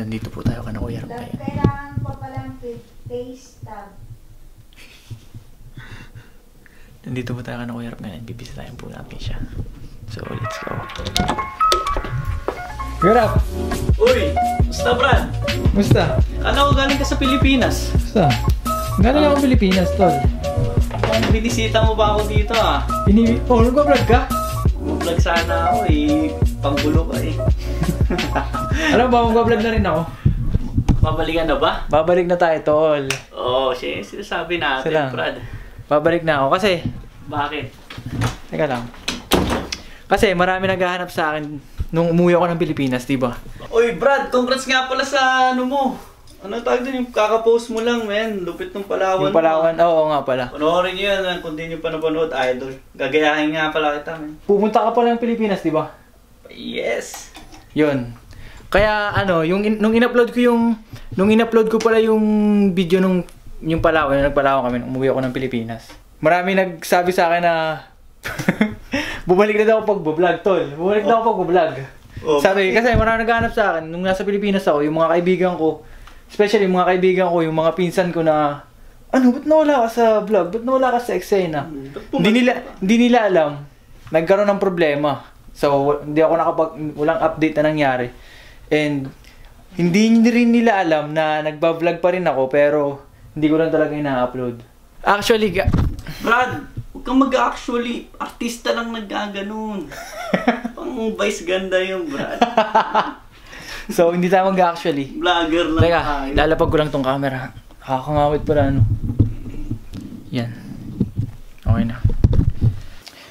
nandito po tayo ka na Kuya ngayon. kailangan pa palang face tab. Nandito po tayo ka na Kuya ngayon. Bibisitahin po natin siya. So, let's go. Kuya Ram! Uy! Basta Brad! Musta? Kala ko galing ka sa Pilipinas. Musta? Galing ako Pilipinas, tol. Kung binisita mo ba ako dito ah. Ini... Oh, nagpa-vlog ka? Mag-vlog sana ako eh. Panggulo ka eh. Alam ba, magpa-vlog na rin ako. Babalikan na ba? Babalik na tayo, tol. Oo, oh, siya yung sinasabi natin, Sila. Brad. Babalik na ako kasi... Bakit? Teka lang. Kasi marami naghahanap sa akin nung umuwi ako ng Pilipinas, di ba? Uy, Brad, congrats nga pala sa ano mo. Ano tawag din yung kakapost mo lang, men. Lupit ng Palawan. Yung Palawan, oo nga pala. Panoorin nyo yan, man. Kung di nyo pa napanood, idol. Gagayahin nga pala kita, men. Pupunta ka pala ng Pilipinas, di ba? Yes! Yun. Kaya ano, yung in- nung in-upload ko yung nung in-upload ko pala yung video nung yung Palawan, nung nagpalawan kami, nung umuwi ako ng Pilipinas. Marami nagsabi sa akin na bumalik na daw ako pag-vlog, tol. Bumalik na ako pag-vlog. Oh, Sabi, kasi marami naghahanap sa akin nung nasa Pilipinas ako, yung mga kaibigan ko, especially yung mga kaibigan ko, yung mga pinsan ko na ano, ba't nawala ka sa vlog? Ba't nawala ka sa eksena? Hmm, Hindi nila, hindi nila alam. Nagkaroon ng problema. So, hindi ako nakapag, walang update na nangyari. And, hindi rin nila alam na nagba-vlog pa rin ako, pero hindi ko lang talaga ina-upload. Actually, ga- Brad, huwag kang mag-actually. Artista lang nagkaganon. Pang vice ganda yung Brad. so, hindi tayo mag-actually. Vlogger lang Teka, tayo. lalapag ko lang tong camera. Kakangawit pala, ano. Yan. Okay na.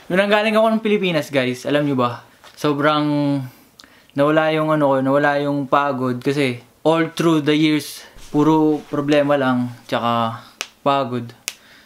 Nung nanggaling ako ng Pilipinas, guys, alam nyo ba, sobrang nawala yung ano ko, nawala yung pagod kasi all through the years, puro problema lang, tsaka pagod.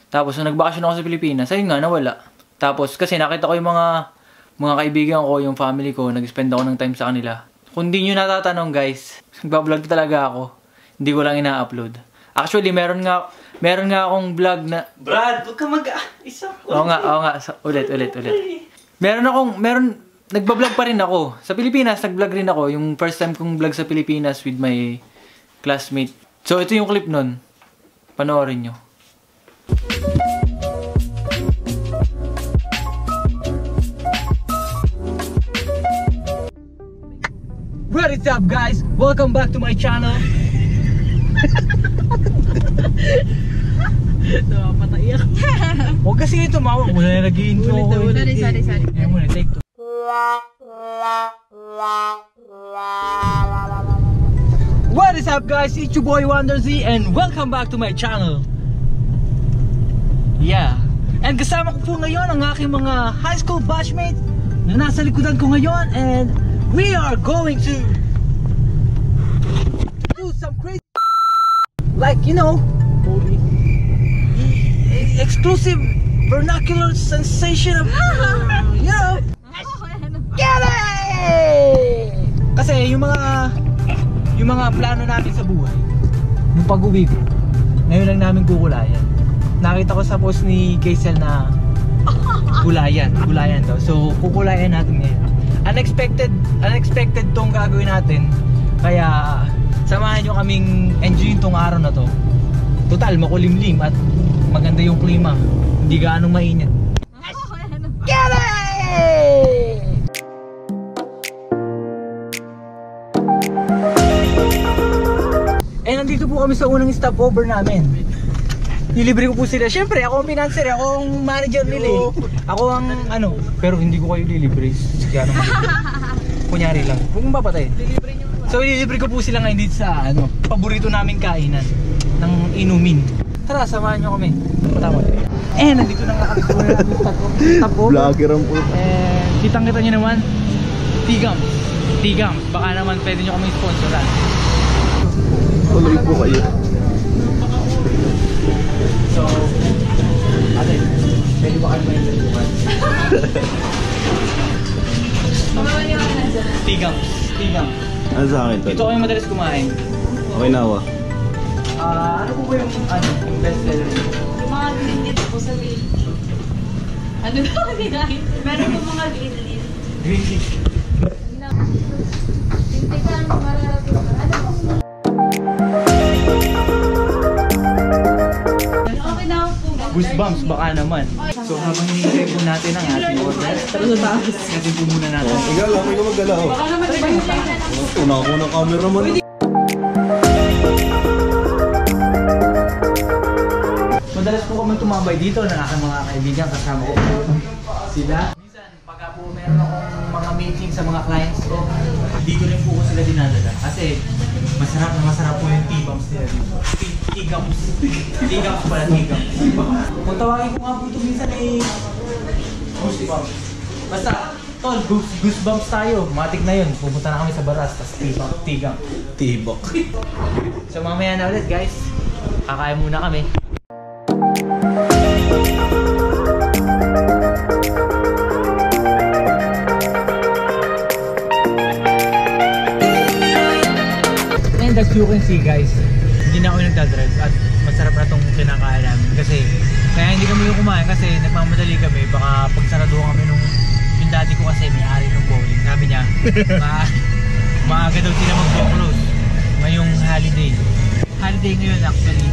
Tapos nung nagbakasyon ako sa Pilipinas, ayun nga, nawala. Tapos kasi nakita ko yung mga mga kaibigan ko, yung family ko, nag-spend ako ng time sa kanila. Kung di nyo natatanong guys, nagbablog talaga ako. Hindi ko lang ina-upload. Actually, meron nga meron nga akong vlog na Brad, huwag kang mag... Isa ko. Oo nga, oo nga. So, ulit, ulit, ulit. Meron akong, meron, nagbablog pa rin ako. Sa Pilipinas, nagblog rin ako. Yung first time kong vlog sa Pilipinas with my classmate. So, ito yung clip nun. Panoorin nyo. What is up guys? Welcome back to my channel. Napapatay ako. Huwag kasi tumawa. Wala na nag-intro Ulit na ulit. Sorry, sorry, sorry. Kaya muna, take two. What is up guys? It's your boy Wonder Z and welcome back to my channel. Yeah. And kasama ko po ngayon ang aking mga high school batchmates na nasa likodan ko ngayon and we are going to do some crazy like you know exclusive vernacular sensation of you know Get it! Kasi yung mga yung mga plano natin sa buhay, yung pag-uwi ko, ngayon lang namin kukulayan. Nakita ko sa post ni Kaysel na gulayan, gulayan daw. So, kukulayan natin ngayon. Unexpected, unexpected tong gagawin natin. Kaya, samahan nyo kaming enjoyin tong araw na to. Total, makulimlim at maganda yung klima. Hindi gaano mainit. Get it! Eh, nandito po kami sa unang stopover namin. Nilibre ko po sila. Siyempre, ako ang financer, ako ang manager nila eh. Ako ang ano, pero hindi ko kayo lilibre. Kaya naman. Kunyari lang. Huwag mong papatay. So, ililibre ko po sila ngayon dito sa ano, paborito naming kainan ng inumin. Tara, samahan nyo kami. Patama. Eh, nandito na nga unang stopover. Vlogger ang po. Eh, kitang kita nyo naman, Tigam. Tigam. Baka naman pwede nyo kami sponsoran. Tuloy po kayo. So, ate, pwede ba kayo may Tigam. Tigam. Ano sa akin to? Dito kayo madalas kumain. Okay na ako. Ah, ano po ba yung, ano, yung best seller niyo? Yung mga green leaf po sa baby. Ano ba ang ginagin? Meron po mga green leaf. Green leaf. Tintikan, mararating ano Okay na po. Goosebumps baka naman. So habang hinihintay po natin ang ating order, tara sa taas. Natin po muna natin. Ikaw lang, ikaw magdala. Oh. Baka naman, iba yung na. Una ako ng camera mo. Po kami tumambay dito ng aking mga kaibigan kasama ko sila. Minsan, pagka po meron akong mga meeting sa mga clients ko, dito rin po ko sila dinadala. Kasi masarap na masarap po yung T-bombs nila dito. T- T-gums. T-gums pala, T-gums. Kung tawagin ko nga po ito minsan eh, Goosebumps. Basta, tol, goose, goosebumps tayo. Matik na yun. Pupunta na kami sa baras, tapos T-bump, T-gum. Tibok. So mamaya na ulit guys. Kakain muna kami. As you can see guys, hindi na ako yung nagdadrive at masarap na tong kinakain namin kasi kaya hindi kami yung kumain kasi nagmamadali kami baka pagsaraduhan kami nung yung dati ko kasi may ari ng bowling sabi niya ma maaga daw sila mag-close ngayong holiday holiday ngayon actually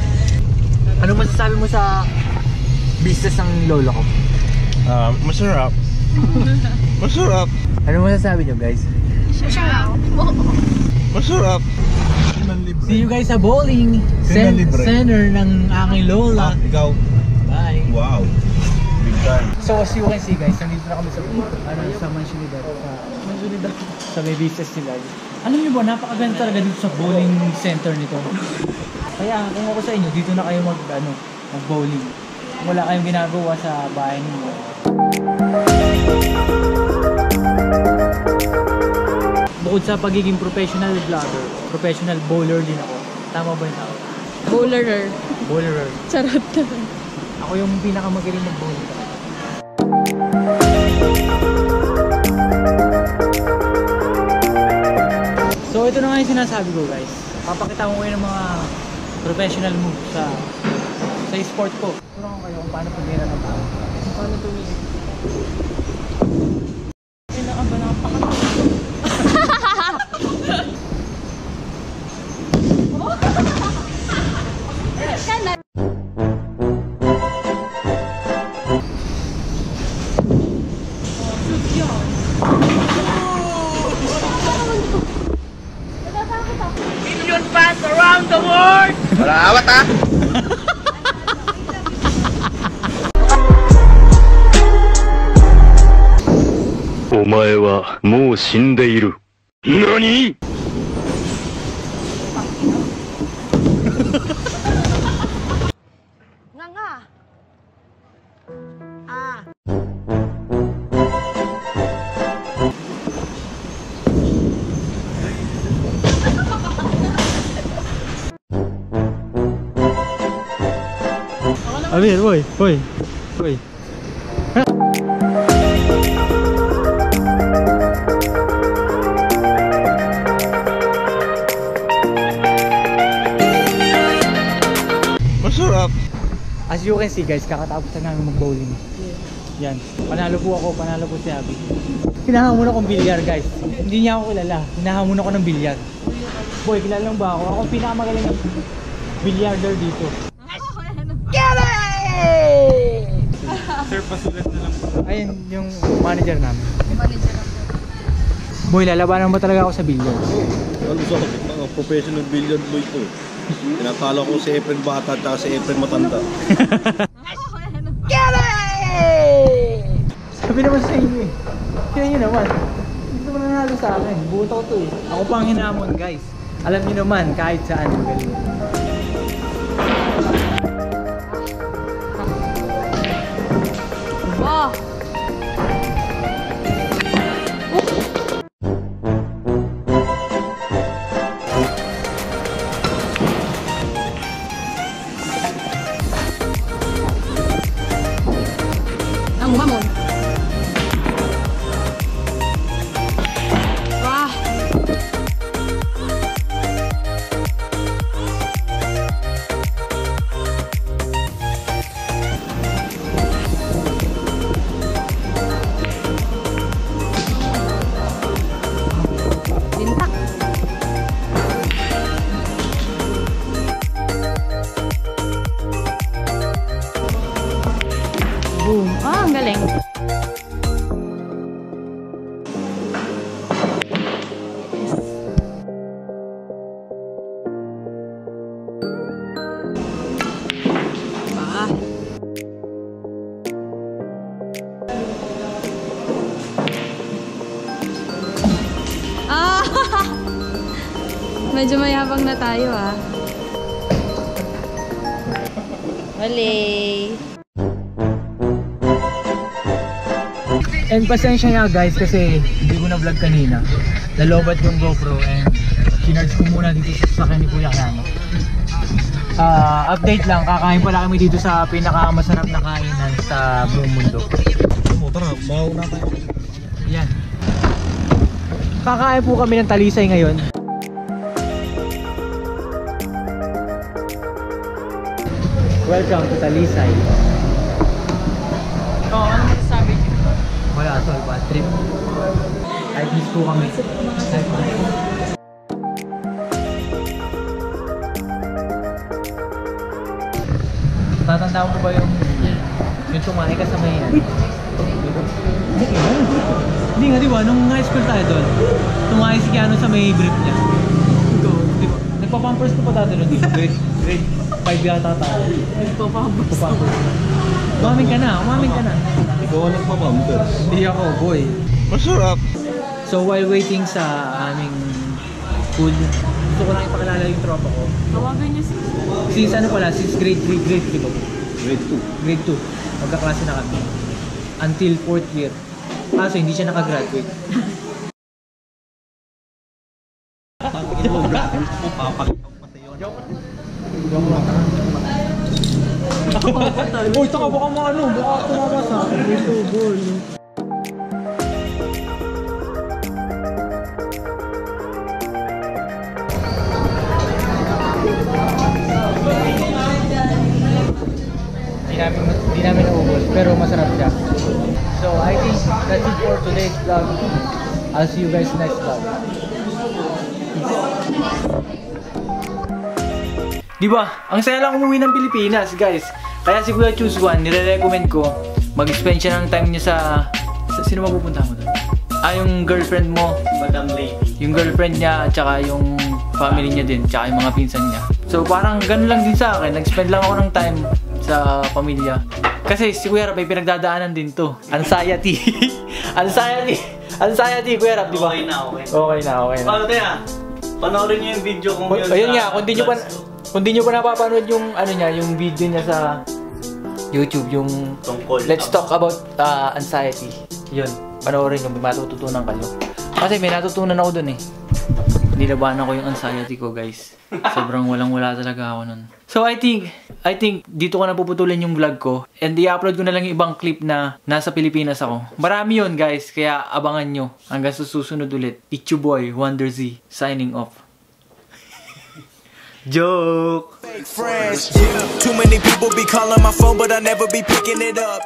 ano masasabi mo sa business ng lolo ko? Ah, masarap. Masarap. Ano masasabi niyo guys? Masarap. See you guys sa bowling cen- libre? center ng aking lola. ikaw. Bye! Wow. Big time. So as you can see guys, nandito na kami sa ano sa Mansionidad sa Mansionidad sa may business nila. Alam niyo ba, napakaganda talaga dito sa bowling center nito. Kaya kung ako sa inyo, dito na kayo mag ano, mag bowling. Kung wala kayong ginagawa sa bahay niyo. Bukod sa pagiging professional vlogger, professional bowler din ako. Tama ba yung tawag? Bowlerer. Bowlerer. Charot. Ako yung pinakamagaling mag-bowling. So ito na nga yung sinasabi ko guys. Papakita ko ngayon ng mga professional moves sa sa sport ko. Turuan ko kayo kung paano pumira ng tao. Paano tumingin? Malawat ah. お前はもう死んでいる。何？Amir, boy, boy, boy. Masarap. As you can see guys, kakatapos na namin mag-bowling. Yan. Panalo po ako, panalo po si Abby. Hinahamon akong bilyar guys. Hindi niya ako kilala. Hinahamon ako ng bilyar. Boy, kilala lang ba ako? Ako ang pinakamagaling na billiarder dito. Sir, pasulat na lang. Ayun, yung manager namin. Boy, lalabanan mo talaga ako sa billiard. Ano sa mga professional billiard boy to. Tinatalo ko si Efren Bata at si Efren Matanda. Sabi naman sa inyo eh. Kaya nyo naman. Hindi naman nanalo sa akin. Buto ko to eh. Ako pa ang hinamon guys. Alam niyo naman, kahit saan magaling. Medyo mayabang na tayo ah. Mali. And pasensya nga guys kasi hindi ko na vlog kanina. Nalobat yung GoPro and kinarge ko muna dito sa sakyan ni Kuya Kano. Ah, update lang, kakain pala kami dito sa pinakamasarap na kainan sa buong mundo. Mo, tara, baho na tayo. Yan. Kakain po kami ng talisay ngayon. Welcome to Talisay. Oo, ano masasabi niyo? Wala, tol, bad trip. Kahit miss po kami. Kahit miss. Tatandaan mo ba yung yung tumahi ka sa may ano? Hindi nga, di ba? Nung high school tayo doon, tumahi si Keanu sa may brief niya. Ito, di ba? Nagpapampers ko pa dati doon. Grade, grade 5 yata tayo. Nagpapampers. Umamin ka na, umamin ka na. Ikaw ang nagpapampers. Hindi ako, boy. Masarap. So while waiting sa aming food, gusto ko lang ipakilala yung tropa ko. Tawagan niyo si... Since ano pala, since grade 3, grade 3 ba? Grade 2. Grade 2. Magkaklase na kami. Until 4th year. Kaso hindi siya nakagraduate. Uy, taka baka mga ano, baka tumama sa akin. Ito. Hindi namin, hindi namin naubos, pero masarap siya. So, I think that's it for today's vlog. I'll see you guys next vlog. Di ba? Ang saya lang umuwi ng Pilipinas, guys. Kaya si Kuya Choose One, nire-recommend ko mag-spend siya ng time niya sa... sa sino mapupunta mo doon? Ah, yung girlfriend mo, Madam Lady. yung girlfriend niya, at saka yung family niya din, tsaka yung mga pinsan niya. So parang ganun lang din sa akin, nag-spend lang ako ng time sa pamilya. Kasi si Kuya Rap may pinagdadaanan din to. Anxiety. anxiety. Anxiety, Kuya Rap, di ba? Okay na, okay. Okay na, okay na. Paano tayo? Panoorin niyo yung video kung yun Ayun nga, kung di nyo pa. Kung di nyo pa napapanood yung, ano niya, yung video niya sa YouTube, yung Tungkol. Let's talk about uh, anxiety. Yun, panoorin nyo, may matututunan kayo. Kasi may natutunan ako dun eh. Nilabanan ko yung anxiety ko, guys. Sobrang walang-wala talaga ako nun. So I think, I think dito ko na puputulin yung vlog ko. And i-upload ko na lang yung ibang clip na nasa Pilipinas ako. Marami yun, guys. Kaya abangan nyo. Hanggang sa susunod ulit. It's your boy, Wonder Z, signing off. Joke! Fake Friends, yeah. Too many people be calling my phone, but I never be picking it up.